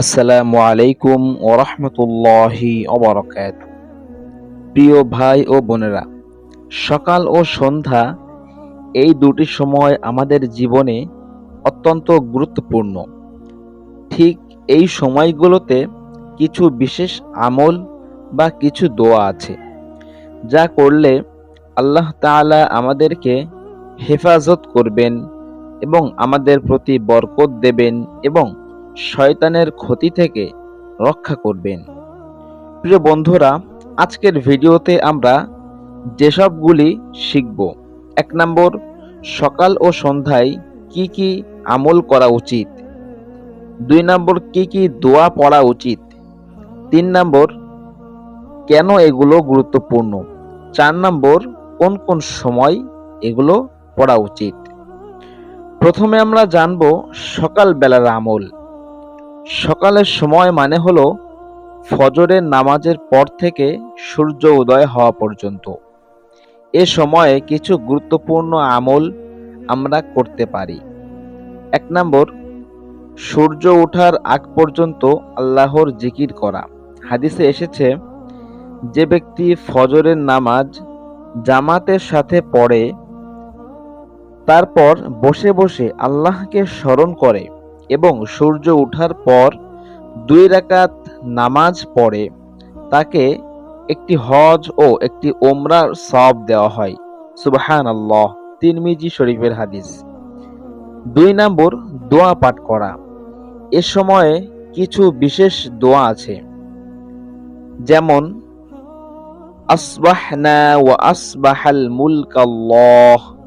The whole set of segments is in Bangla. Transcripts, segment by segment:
আসসালামু আলাইকুম ওরহমতুল্লাহি অবরকাত প্রিয় ভাই ও বোনেরা, সকাল ও সন্ধ্যা এই দুটি সময় আমাদের জীবনে অত্যন্ত গুরুত্বপূর্ণ। ঠিক এই সময়গুলোতে কিছু বিশেষ আমল বা কিছু দোয়া আছে, যা করলে আল্লাহ তাআলা আমাদেরকে হেফাজত করবেন এবং আমাদের প্রতি বরকত দেবেন এবং শয়তানের ক্ষতি থেকে রক্ষা করবেন। প্রিয় বন্ধুরা, আজকের ভিডিওতে আমরা যেসবগুলি শিখব, এক নম্বর, সকাল ও সন্ধ্যায় কি কি আমল করা উচিত। দুই নম্বর, কি কি দোয়া পড়া উচিত। তিন নম্বর, কেন এগুলো গুরুত্বপূর্ণ। চার নম্বর, কোন কোন সময় এগুলো পড়া উচিত। প্রথমে আমরা জানব সকাল বেলার আমল। সকালের সময় মানে হলো ফজরের নামাজের পর থেকে সূর্য উদয় হওয়া পর্যন্ত। এ সময়ে কিছু গুরুত্বপূর্ণ আমল আমরা করতে পারি। এক নম্বর, সূর্য ওঠার আগ পর্যন্ত আল্লাহর জিকির করা। হাদিসে এসেছে, যে ব্যক্তি ফজরের নামাজ জামাতের সাথে পড়ে, তারপর বসে বসে আল্লাহকে স্মরণ করে এবং সূর্য ওঠার পর দুই রাকাত নামাজ পড়ে। তাকে একটি হজ ও একটি ওমরার সব দেওয়া হয়। সুবাহান আল্লাহ তিরমিজি শরীফের হাদিস। দুই নম্বর, দোয়া পাঠ করা। এ সময়ে কিছু বিশেষ দোয়া আছে। যেমন, আসবাহনা ওয়া আসবাহাল মুলকাল্লাহ।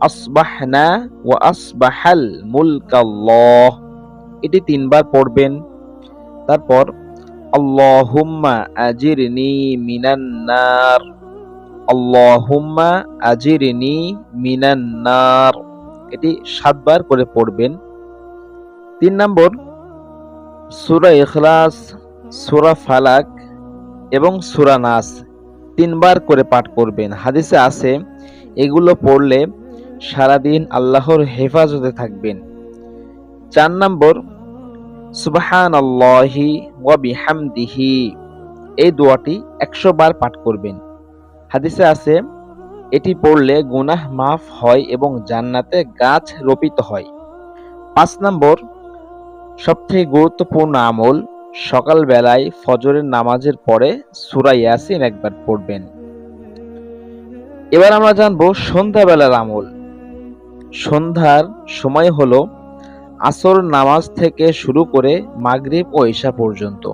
আসবাহনা ওয়া আসবাহাল মুলকাল্লাহ। এটি তিনবার পড়বেন। তারপর, আল্লাহুম্মা আজিরনি মিনান নার। আল্লাহুম্মা আজিরনি মিনান নার। এটি সাতবার করে পড়বেন। তিন নম্বর, সুরা ইখলাস, সুরা ফালাক এবং সূরা নাস তিনবার করে পাঠ করবেন। হাদিসে আছে, এগুলো পড়লে সারাদিন আল্লাহর হেফাজতে থাকবেন। চার নম্বর সুবাহান আল্লাহি ওয়াবিহামদিহি এই দোয়াটি একশো বার পাঠ করবেন। হাদিসে আছে, এটি পড়লে গুনাহ মাফ হয় এবং জান্নাতে গাছ রোপিত হয়। পাঁচ নম্বর সবথেকে গুরুত্বপূর্ণ আমল, সকালবেলায় ফজরের নামাজের পরে সুরা ইয়াসিন একবার পড়বেন। এবার আমরা জানব সন্ধ্যাবেলার আমল। সন্ধ্যার সময় হল আসর নামাজ থেকে শুরু করে মাগরিব ও ঈশা পর্যন্ত।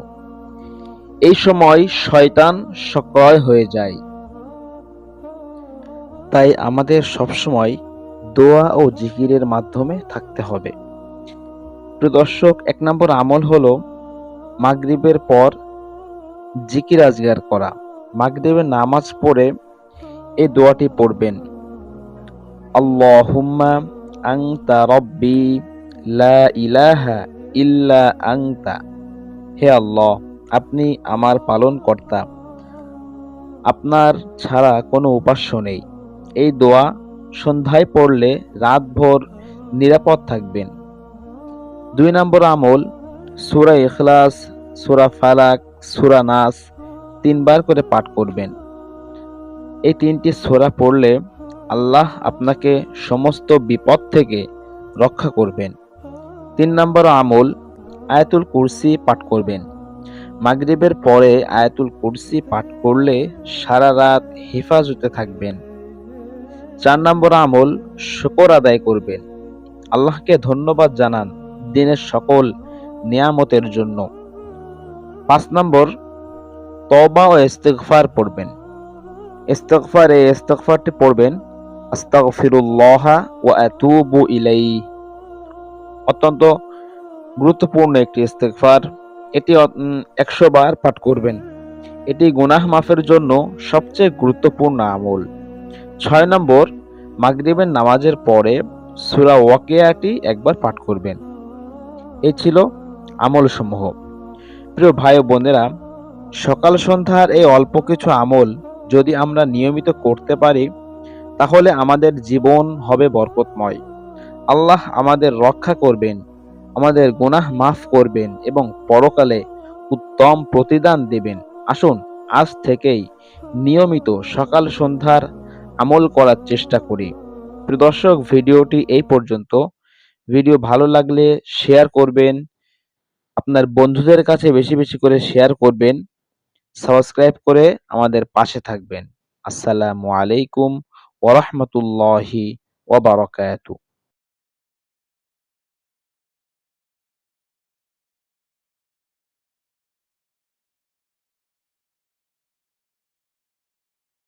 এই সময় শয়তান সক্রয় হয়ে যায়। তাই আমাদের সবসময় দোয়া ও জিকিরের মাধ্যমে থাকতে হবে। প্রিয় দর্শক, এক নম্বর আমল হল মাগরিবের পর জিকির আজগার করা। মাগরিবের নামাজ পড়ে এই দোয়াটি পড়বেন। আল্লাহুম্মা আংতা রব্বি লা ইলাহা ইল্লা আংতা হে আল্লাহ, আপনি আমার পালন কর্তা আপনার ছাড়া কোনো উপাস্য নেই। এই দোয়া সন্ধ্যায় পড়লে রাতভর নিরাপদ থাকবেন। দুই নম্বর আমল, সুরা ইখলাস, সুরা ফালাক, সুরা নাস, তিনবার করে পাঠ করবেন। এই তিনটি সোরা পড়লে আল্লাহ আপনাকে সমস্ত বিপদ থেকে রক্ষা করবেন। তিন নম্বর আমল, আয়াতুল কুরসি পাঠ করবেন। মাগরিবের পরে আয়াতুল কুরসি পাঠ করলে সারা রাত হেফাজতে থাকবেন। চার নম্বর আমল, শকর আদায় করবেন। আল্লাহকে ধন্যবাদ জানান দিনের সকল নিয়ামতের জন্য। পাঁচ নম্বর তবা ও ইস্তেগফার পড়বেন। ইস্তেগফার এই ইস্তেগফারটি পড়বেন ইলাইহি। অত্যন্ত গুরুত্বপূর্ণ একটি ইস্তেগফার। এটি একশো বার পাঠ করবেন। এটি গুনাহ মাফের জন্য সবচেয়ে গুরুত্বপূর্ণ আমল। ছয় নম্বর, মাগরিবের নামাজের পরে সুরা ওয়াকিয়াটি একবার পাঠ করবেন। এ ছিল আমল সমূহ প্রিয় ভাই বোনেরা, সকাল সন্ধ্যার এই অল্প কিছু আমল যদি আমরা নিয়মিত করতে পারি তাহলে আমাদের জীবন হবে বরকতময়। আল্লাহ আমাদের রক্ষা করবেন, আমাদের গুনাহ মাফ করবেন এবং পরকালে উত্তম প্রতিদান দেবেন। আসুন, আজ থেকেই নিয়মিত সকাল সন্ধ্যার আমল করার চেষ্টা করি। দর্শক, ভিডিওটি এই পর্যন্ত। ভিডিও ভালো লাগলে শেয়ার করবেন, আপনার বন্ধুদের কাছে বেশি বেশি করে শেয়ার করবেন, সাবস্ক্রাইব করে আমাদের পাশে থাকবেন। আসসালামু আলাইকুম ওরহমতুল্লাহি ওবারকাতু